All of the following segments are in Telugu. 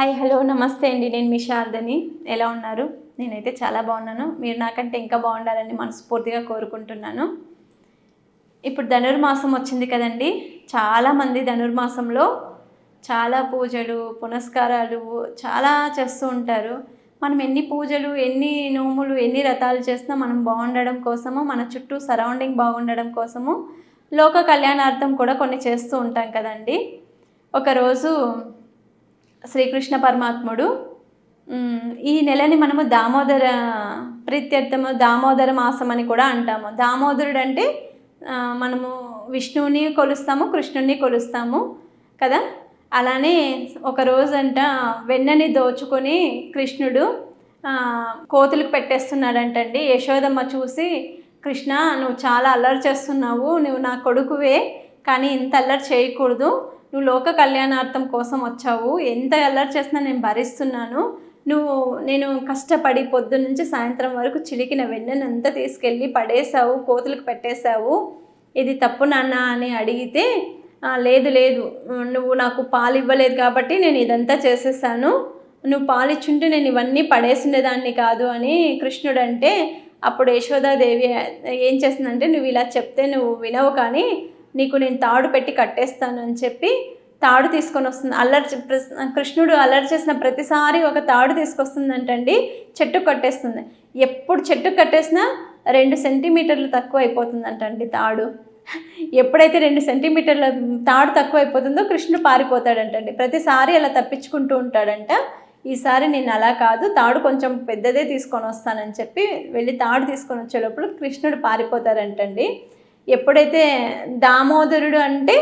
హాయ్ హలో నమస్తే అండి. నేను మీ శారదని. ఎలా ఉన్నారు? నేనైతే చాలా బాగున్నాను. మీరు నాకంటే ఇంకా బాగుండాలని మనస్ఫూర్తిగా కోరుకుంటున్నాను. ఇప్పుడు ధనుర్మాసం వచ్చింది కదండి. చాలామంది ధనుర్మాసంలో చాలా పూజలు పునస్కారాలు చాలా చేస్తూ ఉంటారు. మనం ఎన్ని పూజలు ఎన్ని నోములు ఎన్ని రథాలు చేసినా మనం బాగుండడం కోసము మన చుట్టూ సరౌండింగ్ బాగుండడం కోసము లోక కళ్యాణార్థం కూడా కొన్ని చేస్తూ ఉంటాం కదండి. ఒకరోజు శ్రీకృష్ణ పరమాత్ముడు. ఈ నెలని మనము దామోదర ప్రీత్యర్థము దామోదర మాసం అని కూడా అంటాము. దామోదరుడు అంటే మనము విష్ణువుని కొలుస్తాము కృష్ణుని కొలుస్తాము కదా? అలానే ఒక రోజంట వెన్నని దోచుకొని కృష్ణుడు కోతులకు పెట్టేస్తున్నాడంటండి. యశోదమ్మ చూసి కృష్ణ నువ్వు చాలా అల్లరి చేస్తున్నావు నువ్వు నా కొడుకువే కానీ ఇంత అల్లరి చేయకూడదు. నువ్వు లోక కళ్యాణార్థం కోసం వచ్చావు. ఎంత అల్లరి చేసినా నేను భరిస్తున్నాను. నువ్వు నేను కష్టపడి పొద్దున్నుంచి సాయంత్రం వరకు చిలికిన వెన్నెనంతా తీసుకెళ్ళి పడేసావు కోతులకు పెట్టేశావు. ఇది తప్పు నాన్న అని అడిగితే లేదు లేదు. నువ్వు నాకు పాలు ఇవ్వలేదు కాబట్టి నేను ఇదంతా చేసేసాను. నువ్వు పాలు ఇచ్చుంటే నేను ఇవన్నీ పడేసిండేదాన్ని కాదు అని కృష్ణుడు అంటే అప్పుడు యశోదాదేవి ఏం చేసిందంటే నువ్వు ఇలా చెప్తే నువ్వు వినవు కానీ నీకు నేను తాడు పెట్టి కట్టేస్తాను అని చెప్పి తాడు తీసుకొని వస్తుంది. అల్లరి కృష్ణుడు అల్లరి చేసిన ప్రతిసారి ఒక తాడు తీసుకొస్తుందంటండి. చెట్టు కట్టేస్తుంది. ఎప్పుడు చెట్టు కట్టేసినా రెండు సెంటీమీటర్లు తక్కువ అయిపోతుందంటండి తాడు. ఎప్పుడైతే రెండు సెంటీమీటర్ల తాడు తక్కువ అయిపోతుందో కృష్ణుడు పారిపోతాడంటండి. ప్రతిసారి అలా తప్పించుకుంటూ ఉంటాడంట. ఈసారి నేను అలా కాదు తాడు కొంచెం పెద్దదే తీసుకొని వస్తానని చెప్పి వెళ్ళి తాడు తీసుకొని వచ్చే లోపల కృష్ణుడు పారిపోతారంటండి. ఎప్పుడైతే దామోదరుడు అంటే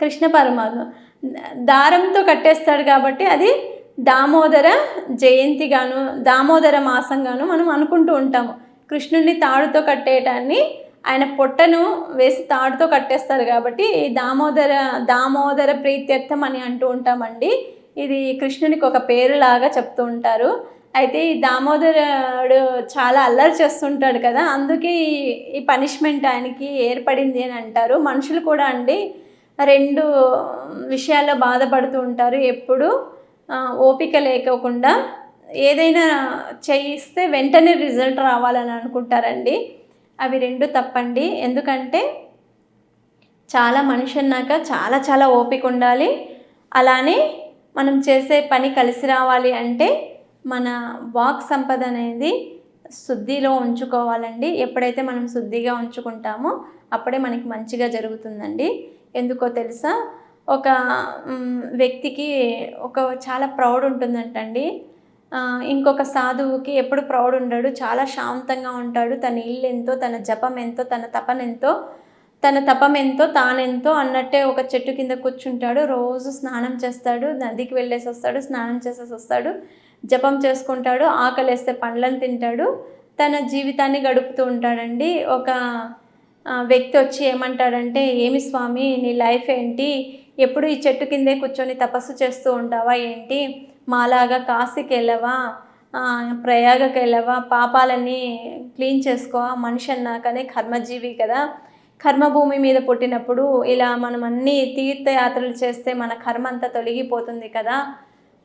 కృష్ణ పరమాత్మ దారంతో కట్టేస్తాడు కాబట్టి అది దామోదర జయంతిగాను దామోదర మాసంగాను మనం అనుకుంటూ ఉంటాము. కృష్ణుడిని తాడుతో కట్టేయటాన్ని ఆయన పొట్టను వేసి తాడుతో కట్టేస్తారు కాబట్టి ఈ దామోదర దామోదర ప్రీత్యర్థం అని అంటూ ఉంటామండి. ఇది కృష్ణునికి ఒక పేరులాగా చెప్తూ ఉంటారు. అయితే ఈ దామోదరుడు చాలా అల్లరి చేస్తుంటాడు కదా అందుకే ఈ- పనిష్మెంట్ ఆయనకి ఏర్పడింది అని అంటారు. మనుషులు కూడా అండి రెండు విషయాల్లో బాధపడుతూ ఉంటారు. ఎప్పుడు ఓపిక లేకోకుండా ఏదైనా చేయిస్తే వెంటనే రిజల్ట్ రావాలని అనుకుంటారండి. అవి రెండు తప్పండి. ఎందుకంటే చాలా మనిషి అన్నాక చాలా చాలా ఓపిక ఉండాలి. అలానే మనం చేసే పని కలిసి రావాలి అంటే మన వాక్ సంపద అనేది శుద్ధిలో ఉంచుకోవాలండి. ఎప్పుడైతే మనం శుద్ధిగా ఉంచుకుంటామో అప్పుడే మనకి మంచిగా జరుగుతుందండి. ఎందుకో తెలుసా? ఒక వ్యక్తికి ఒక చాలా ప్రౌడ్ ఉంటుందంటండి. ఇంకొక సాధువుకి ఎప్పుడు ప్రౌడ్ ఉండడు. చాలా శాంతంగా ఉంటాడు. తన ఇల్లు ఎంతో తన జపం ఎంతో తన తపన ఎంతో తన తపం ఎంతో తానెంతో అన్నట్టే ఒక చెట్టు కింద కూర్చుంటాడు. రోజు స్నానం చేస్తాడు. నదికి వెళ్ళేసి వస్తాడు. స్నానం చేసేసి వస్తాడు. జపం చేసుకుంటాడు ఆకలేస్తే పండ్లను తింటాడు. తన జీవితాన్ని గడుపుతూ ఉంటాడండి. ఒక వ్యక్తి వచ్చి ఏమంటాడంటే ఏమి స్వామి నీ లైఫ్ ఏంటి? ఎప్పుడు ఈ చెట్టు కిందే కూర్చొని తపస్సు చేస్తూ ఉంటావా ఏంటి? మాలాగా కాశీకి వెళ్ళవా ప్రయాగకి వెళ్ళవా పాపాలన్నీ క్లీన్ చేసుకోవా? మనిషి అన్నాకనే కర్మజీవి కదా. కర్మభూమి మీద పుట్టినప్పుడు ఇలా మనం అన్ని తీర్థయాత్రలు చేస్తే మన కర్మ అంతా తొలగిపోతుంది కదా.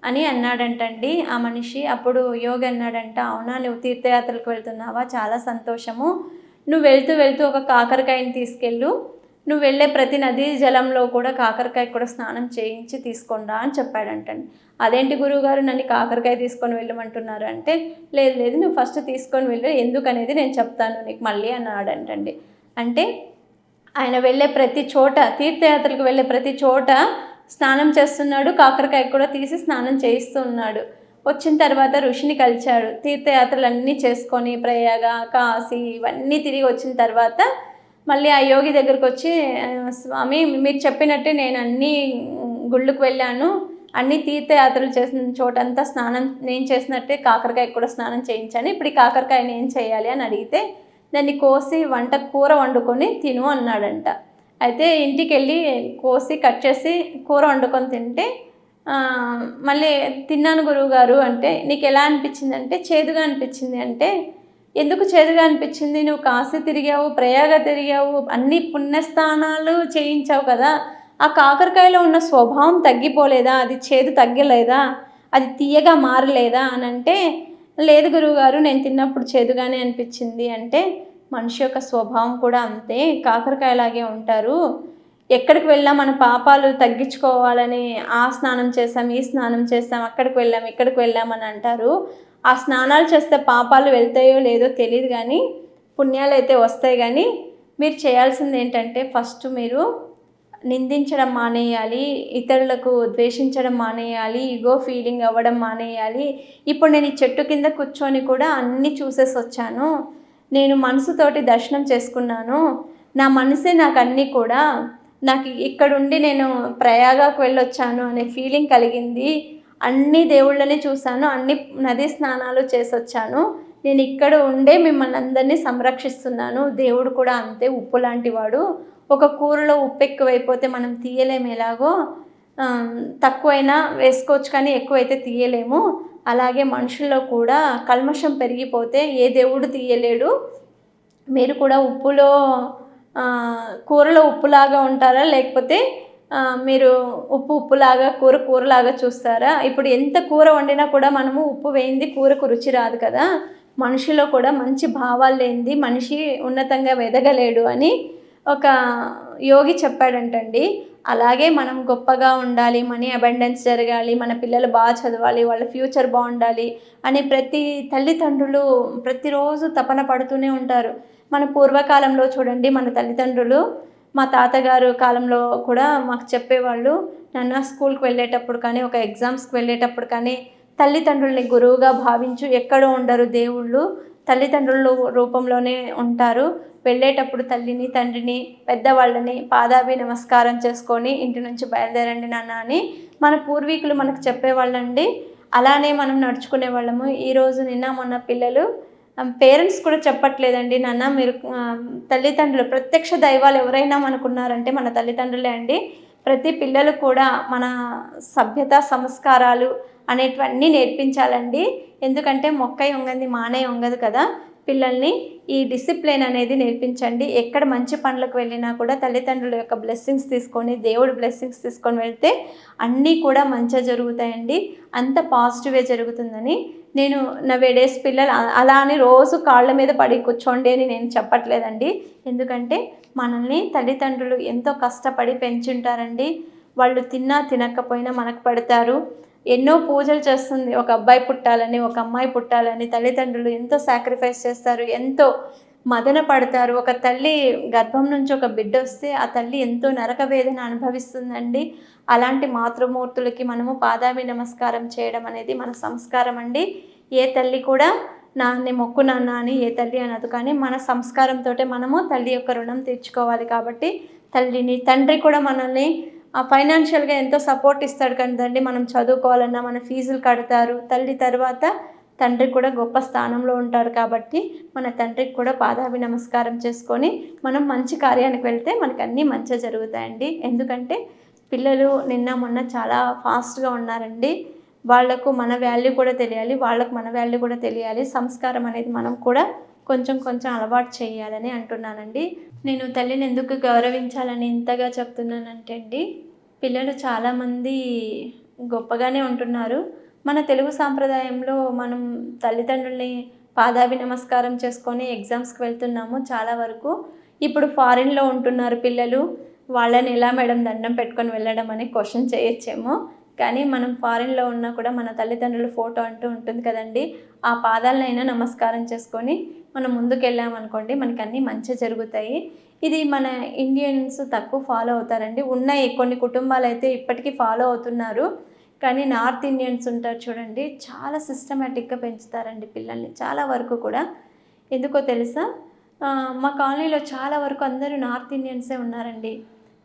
అని అన్నాడంటండి. ఆ మనిషి అప్పుడు యోగి అన్నాడంట అవునా నువ్వు తీర్థయాత్రలకు వెళ్తున్నావా? చాలా సంతోషము. నువ్వు వెళ్తూ వెళ్తూ ఒక కాకరకాయని తీసుకెళ్ళు. నువ్వు వెళ్ళే ప్రతి నదీ జలంలో కూడా కాకరకాయ కూడా స్నానం చేయించి తీసుకొండా అని చెప్పాడంటండి. అదేంటి గురువుగారు నన్ను కాకరకాయ తీసుకొని వెళ్ళమంటున్నారు అంటే లేదు లేదు నువ్వు ఫస్ట్ తీసుకొని వెళ్ళు ఎందుకనేది నేను చెప్తాను నీకు మళ్ళీ అన్నాడంటండి. అంటే ఆయన వెళ్ళే ప్రతి చోట తీర్థయాత్రలకు వెళ్ళే ప్రతి చోట స్నానం చేస్తున్నాడు కాకరకాయ కూడా తీసి స్నానం చేయిస్తూ ఉన్నాడు వచ్చిన తర్వాత ఋషిని కలిచాడు. తీర్థయాత్రలన్నీ చేసుకొని ప్రయాగ కాశీ ఇవన్నీ తిరిగి వచ్చిన తర్వాత మళ్ళీ ఆ యోగి దగ్గరకు వచ్చి స్వామి మీరు చెప్పినట్టే నేను అన్ని గుళ్ళకు వెళ్ళాను. అన్ని తీర్థయాత్రలు చేసిన చోటంతా స్నానం నేను చేసినట్టే కాకరకాయ కూడా స్నానం చేయించాను. ఇప్పుడు ఈ కాకరకాయని ఏం చేయాలి అని అడిగితే దాన్ని కోసి వంట కూర వండుకొని తిను అన్నాడంట. అయితే ఇంటికి వెళ్ళి కోసి కట్ చేసి కూర వండుకొని తింటే మళ్ళీ తిన్నాను గురువు గారు అంటే నీకు ఎలా అనిపించింది అంటే చేదుగా అనిపించింది అంటే ఎందుకు చేదుగా అనిపించింది? నువ్వు కాశీ తిరిగావు ప్రయాగ తిరిగావు అన్ని పుణ్యస్థానాలు చేయించావు కదా ఆ కాకరకాయలో ఉన్న స్వభావం తగ్గిపోలేదా? అది చేదు తగ్గలేదా? అది తీయగా మారలేదా? అని అంటే లేదు గురువుగారు నేను తిన్నప్పుడు చేదుగానే అనిపించింది అంటే మనిషి యొక్క స్వభావం కూడా అంతే. కాకరకాయలాగే ఉంటారు. ఎక్కడికి వెళ్ళాం మన పాపాలు తగ్గించుకోవాలని ఆ స్నానం చేసాం ఈ స్నానం చేస్తాం అక్కడికి వెళ్ళాం ఇక్కడికి వెళ్ళామని అంటారు. ఆ స్నానాలు చేస్తే పాపాలు వెళ్తాయో లేదో తెలియదు కానీ పుణ్యాలు అయితే వస్తాయి కానీ మీరు చేయాల్సింది ఏంటంటే ఫస్ట్ మీరు నిందించడం మానేయాలి ఇతరులకు ద్వేషించడం మానేయాలి ఈగో ఫీలింగ్ అవ్వడం మానేయాలి. ఇప్పుడు నేను ఈ చెట్టు కింద కూర్చొని కూడా అన్నీ చూసేసి వచ్చాను. నేను మనసుతోటి దర్శనం చేసుకున్నాను. నా మనసే నాకు అన్నీ కూడా నాకు ఇక్కడుండి నేను ప్రయాగకు వెళ్ళొచ్చాను అనే ఫీలింగ్ కలిగింది. అన్ని దేవుళ్ళని చూశాను అన్ని నదీ స్నానాలు చేసొచ్చాను. నేను ఇక్కడ ఉండే మిమ్మల్ని అందరినీ సంరక్షిస్తున్నాను. దేవుడు కూడా అంతే ఉప్పు లాంటి వాడు ఒక కూరలో ఉప్పు ఎక్కువైపోతే మనం తీయలేము ఎలాగో. తక్కువైనా వేసుకోవచ్చు కానీ ఎక్కువైతే తీయలేము. అలాగే మనుషుల్లో కూడా కల్మషం పెరిగిపోతే ఏ దేవుడు తీయలేడు. మీరు కూడా ఉప్పులో కూరలో ఉప్పులాగా ఉంటారా? లేకపోతే మీరు ఉప్పు ఉప్పులాగా కూర కూరలాగా చూస్తారా? ఇప్పుడు ఎంత కూర వండినా కూడా మనము ఉప్పు వేయింది కూరకు రుచి రాదు కదా. మనిషిలో కూడా మంచి భావాలు లేనిది మనిషి ఉన్నతంగా ఎదగలేడు అని ఒక యోగి చెప్పాడంటండి. అలాగే మనం గొప్పగా ఉండాలి మనీ అబెండెన్స్ జరగాలి మన పిల్లలు బాగా చదవాలి వాళ్ళ ఫ్యూచర్ బాగుండాలి అని ప్రతి తల్లిదండ్రులు ప్రతిరోజు తపన పడుతూనే ఉంటారు. మన పూర్వకాలంలో చూడండి మన తల్లిదండ్రులు మా తాతగారు కాలంలో కూడా మాకు చెప్పేవాళ్ళు నన్ను స్కూల్కి వెళ్ళేటప్పుడు కానీ ఒక ఎగ్జామ్స్కి వెళ్ళేటప్పుడు కానీ తల్లిదండ్రుల్ని గురువుగా భావించు ఎక్కడో ఉండరు దేవుళ్ళు తల్లిదండ్రుల రూపంలోనే ఉంటారు. వెళ్ళేటప్పుడు తల్లిని తండ్రిని పెద్దవాళ్ళని పాదాభి నమస్కారం చేసుకొని ఇంటి నుంచి బయలుదేరండి నాన్న అని మన పూర్వీకులు మనకు చెప్పేవాళ్ళండి. అలానే మనం నడుచుకునే వాళ్ళము. ఈరోజు నిన్న మొన్న పిల్లలు పేరెంట్స్ కూడా చెప్పట్లేదండి నాన్న. మీరు తల్లిదండ్రులు ప్రత్యక్ష దైవాలు ఎవరైనా మనకున్నారంటే మన తల్లిదండ్రులే అండి. ప్రతి పిల్లలు కూడా మన సభ్యత సంస్కారాలు అనేటివన్నీ నేర్పించాలండి. ఎందుకంటే మొక్కై ఉంగంది మానే ఉంగదు కదా. పిల్లల్ని ఈ డిసిప్లిన్ అనేది నేర్పించండి. ఎక్కడ మంచి పనులకు వెళ్ళినా కూడా తల్లిదండ్రుల యొక్క బ్లెస్సింగ్స్ తీసుకొని దేవుడు బ్లెస్సింగ్స్ తీసుకొని వెళ్తే అన్నీ కూడా మంచిగా జరుగుతాయండి. అంత పాజిటివే జరుగుతుందని నేను నా డేస్ పిల్లలు అలా అని రోజు కాళ్ళ మీద పడి కూర్చోండి అని నేను చెప్పట్లేదండి. ఎందుకంటే మనల్ని తల్లిదండ్రులు ఎంతో కష్టపడి పెంచుంటారండి. వాళ్ళు తిన్నా తినకపోయినా మనకు పెడతారు. ఎన్నో పూజలు చేస్తుంది. ఒక అబ్బాయి పుట్టాలని ఒక అమ్మాయి పుట్టాలని తల్లిదండ్రులు ఎంతో సాక్రిఫైస్ చేస్తారు ఎంతో మదన పడతారు. ఒక తల్లి గర్భం నుంచి ఒక బిడ్డ వస్తే ఆ తల్లి ఎంతో నరక వేదన అనుభవిస్తుందండి. అలాంటి మాతృమూర్తులకి మనము పాదాభి నమస్కారం చేయడం అనేది మన సంస్కారం అండి. ఏ తల్లి కూడా నాన్ని మొక్కు నాన్న అని ఏ తల్లి అనదు. కానీ మన సంస్కారంతో మనము తల్లి యొక్క రుణం తీర్చుకోవాలి కాబట్టి తల్లిని తండ్రి కూడా మనల్ని ఫైనాన్షియల్గా ఎంతో సపోర్ట్ ఇస్తాడు కదండి. మనం చదువుకోవాలన్నా మన ఫీజులు కడతారు. తల్లి తర్వాత తండ్రి కూడా గొప్ప స్థానంలో ఉంటారు కాబట్టి మన తండ్రికి కూడా పాదాభి నమస్కారం చేసుకొని మనం మంచి కార్యానికి వెళ్తే మనకు అన్నీ మంచిగా జరుగుతాయండి. ఎందుకంటే పిల్లలు నిన్న మొన్న చాలా ఫాస్ట్గా ఉన్నారండి. వాళ్ళకు మన వాల్యూ కూడా తెలియాలి వాళ్ళకు మన వాల్యూ కూడా తెలియాలి. సంస్కారం అనేది మనం కూడా కొంచెం కొంచెం అలవాటు చేయాలని అంటున్నానండి. నేను తల్లిని ఎందుకు గౌరవించాలని ఇంతగా చెప్తున్నానంటే అండి పిల్లలు చాలామంది గొప్పగానే ఉంటున్నారు. మన తెలుగు సాంప్రదాయంలో మనం తల్లిదండ్రుల్ని పాదాభి నమస్కారం చేసుకొని ఎగ్జామ్స్కి వెళ్తున్నాము చాలా వరకు. ఇప్పుడు ఫారిన్లో ఉంటున్నారు పిల్లలు వాళ్ళని ఎలా మేడం దండం పెట్టుకొని వెళ్ళడం అని క్వశ్చన్ చేయొచ్చేమో. కానీ మనం ఫారిన్లో ఉన్నా కూడా మన తల్లిదండ్రుల ఫోటో అంటూ ఉంటుంది కదండి. ఆ పాదాలనైనా నమస్కారం చేసుకొని మనం ముందుకెళ్ళామనుకోండి మనకి అన్నీ మంచి జరుగుతాయి. ఇది మన ఇండియన్స్ తక్కువ ఫాలో అవుతారండి. ఉన్నాయి కొన్ని కుటుంబాలు అయితే ఇప్పటికీ ఫాలో అవుతున్నారు. కానీ నార్త్ ఇండియన్స్ ఉంటారు చూడండి చాలా సిస్టమేటిక్గా పెంచుతారండి పిల్లల్ని చాలా వరకు కూడా. ఎందుకో తెలుసా? మా కాలనీలో చాలా వరకు అందరూ నార్త్ ఇండియన్సే ఉన్నారండి.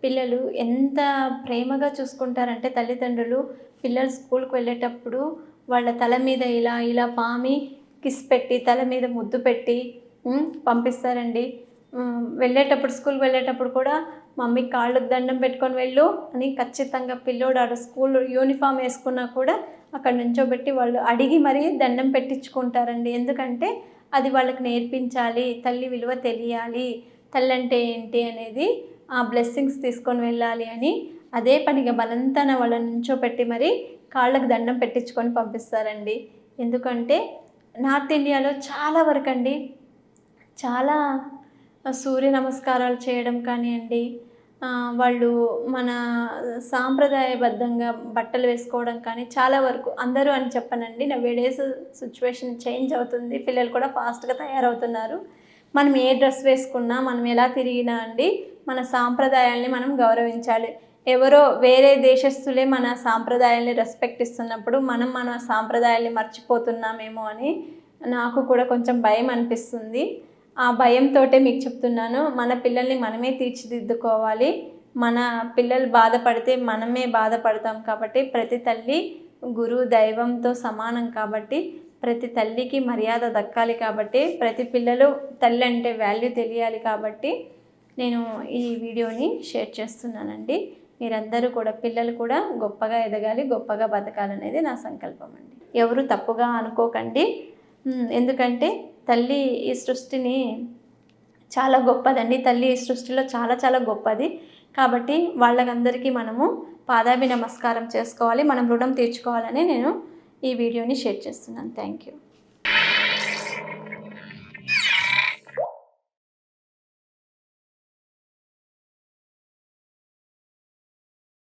పిల్లలు ఎంత ప్రేమగా చూసుకుంటారంటే తల్లిదండ్రులు పిల్లలు స్కూల్కి వెళ్ళేటప్పుడు వాళ్ళ తల మీద ఇలా ఇలా పామి కిస్ పెట్టి తల మీద ముద్దు పెట్టి పంపిస్తారండి. వెళ్ళేటప్పుడు స్కూల్కి వెళ్ళేటప్పుడు కూడా మమ్మీ కాళ్ళకు దండం పెట్టుకొని వెళ్ళు అని ఖచ్చితంగా పిల్లోడు ఆడ స్కూల్ యూనిఫామ్ వేసుకున్నా కూడా అక్కడ నుంచోబెట్టి వాళ్ళు అడిగి మరీ దండం పెట్టించుకుంటారండి. ఎందుకంటే అది వాళ్ళకి నేర్పించాలి తల్లి విలువ తెలియాలి. తల్లి అంటే ఏంటి అనేది ఆ బ్లెస్సింగ్స్ తీసుకొని వెళ్ళాలి అని అదే పనిగా బలంతాన వాళ్ళ నుంచోపెట్టి మరి కాళ్ళకు దండం పెట్టించుకొని పంపిస్తారండి. ఎందుకంటే నార్త్ ఇండియాలో చాలా వరకు అండి చాలా సూర్య నమస్కారాలు చేయడం కానివ్వండి వాళ్ళు మన సాంప్రదాయబద్ధంగా బట్టలు వేసుకోవడం కానీ చాలా వరకు అందరూ అని చెప్పనండి. నా వేడేస్ సిచ్యువేషన్ చేంజ్ అవుతుంది పిల్లలు కూడా ఫాస్ట్గా తయారవుతున్నారు. మనం ఏ డ్రెస్ వేసుకున్నా మనం ఎలా తిరిగినా అండి మన సాంప్రదాయాల్ని మనం గౌరవించాలి. ఎవరో వేరే దేశస్తులే మన సాంప్రదాయాల్ని రెస్పెక్ట్ ఇస్తున్నప్పుడు మనం మన సాంప్రదాయాల్ని మర్చిపోతున్నామేమో అని నాకు కూడా కొంచెం భయం అనిపిస్తుంది. ఆ భయంతో మీకు చెప్తున్నాను. మన పిల్లల్ని మనమే తీర్చిదిద్దుకోవాలి. మన పిల్లలు బాధపడితే మనమే బాధపడతాం కాబట్టి ప్రతి తల్లి గురువు దైవంతో సమానం కాబట్టి ప్రతి తల్లికి మర్యాద దక్కాలి కాబట్టి ప్రతి పిల్లలు తల్లి అంటే వాల్యూ తెలియాలి కాబట్టి నేను ఈ వీడియోని షేర్ చేస్తున్నానండి. మీరందరూ కూడా పిల్లలు కూడా గొప్పగా ఎదగాలి గొప్పగా బతకాలనేది నా సంకల్పం అండి ఎవరు తప్పుగా అనుకోకండి. ఎందుకంటే తల్లి ఈ సృష్టిని చాలా గొప్పదండి. తల్లి ఈ సృష్టిలో చాలా చాలా గొప్పది. కాబట్టి వాళ్ళకందరికీ మనము పాదాభి నమస్కారం చేసుకోవాలి. మనం రుణం తీర్చుకోవాలని నేను ఈ వీడియోని షేర్ చేస్తున్నాను. Thank you.